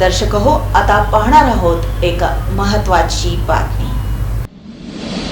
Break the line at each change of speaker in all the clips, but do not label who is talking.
दर्शक हो आता पाहणार आहोत एक महत्वाची बातमी.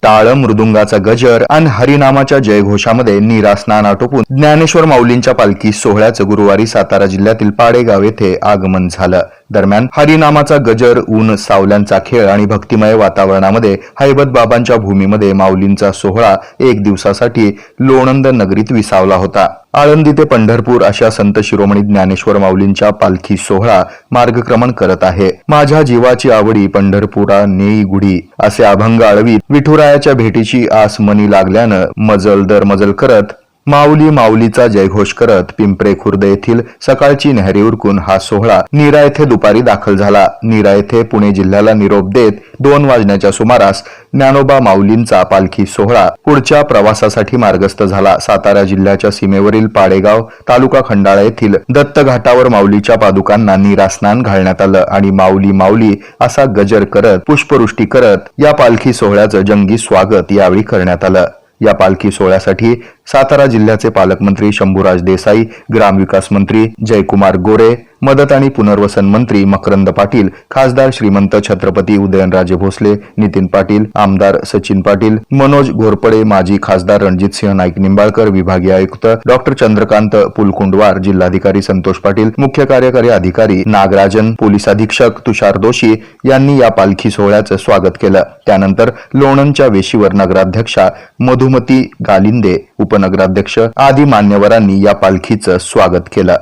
टाळ मृदुंगाचा गजर आणि हरिनामाच्या जयघोषामध्ये नीरा स्नान आटोपून ज्ञानेश्वर माऊलींच्या पालखी सोहळ्याचं गुरुवारी सातारा जिल्ह्यातील पाडेगाव येथे आगमन झालं. दरम्यान हरिनामाचा गजर ऊन सावल्यांचा खेळ आणि भक्तिमय वातावरणामध्ये हैबत बाबांच्या भूमीमध्ये माऊलींचा सोहळा एक दिवसासाठी लोणंद नगरीत विसावला होता. आळंदी ते पंढरपूर अशा संत शिरोमणी ज्ञानेश्वर माऊलींच्या पालखी सोहळा मार्गक्रमण करत आहे. माझ्या जीवाची आवडी पंढरपुरा नेई गुढी असे अभंग आळवीत विठुरायाच्या भेटीची आस मनी लागल्यानं मजल दर मजल करत माऊली माऊलीचा जयघोष करत पिंपरे खुर्द येथील सकाळची नेहरी उरकून हा सोहळा नीरा येथे दुपारी दाखल झाला. नीरा येथे पुणे जिल्ह्याला निरोप देत दोन वाजण्याच्या सुमारास ज्ञानोबा माऊलींचा पालखी सोहळा पुढच्या प्रवासासाठी मार्गस्थ झाला. सातारा जिल्ह्याच्या सीमेवरील पाडेगाव तालुका खंडाळा येथील दत्त घाटावर माऊलीच्या पादुकांना नीरा स्नान घालण्यात आलं आणि माऊली माऊली असा गजर करत पुष्पवृष्टी करत या पालखी सोहळ्याचं जंगी स्वागत यावेळी करण्यात आलं. या पालखी सोहळ्यासाठी सातारा जिल्ह्याचे पालकमंत्री शंभूराज देसाई ग्रामविकास मंत्री जयकुमार गोरे मदत आणि पुनर्वसन मंत्री मकरंद पाटील खासदार श्रीमंत छत्रपती उदयनराजे भोसले नितीन पाटील आमदार सचिन पाटील मनोज घोरपडे माजी खासदार रणजितसिंह नाईक निंबाळकर विभागीय आयुक्त डॉक्टर चंद्रकांत पुलकुंडवार जिल्हाधिकारी संतोष पाटील मुख्य कार्यकारी अधिकारी नागराजन पोलीस अधीक्षक तुषार दोशी यांनी या पालखी सोहळ्याचं स्वागत केलं. त्यानंतर लोणंदच्या वेशीवर नगराध्यक्षा मधुमती गालिंदे उप उपनगराध्यक्ष आदी मान्यवरांनी या पालखीचं स्वागत केलं.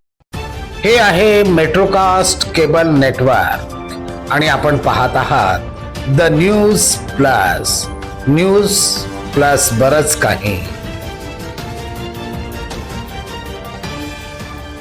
हे आहे मेट्रोकास्ट केबल नेटवर्क. आणि आपण पाहत आहात the News Plus. News Plus बरच काही.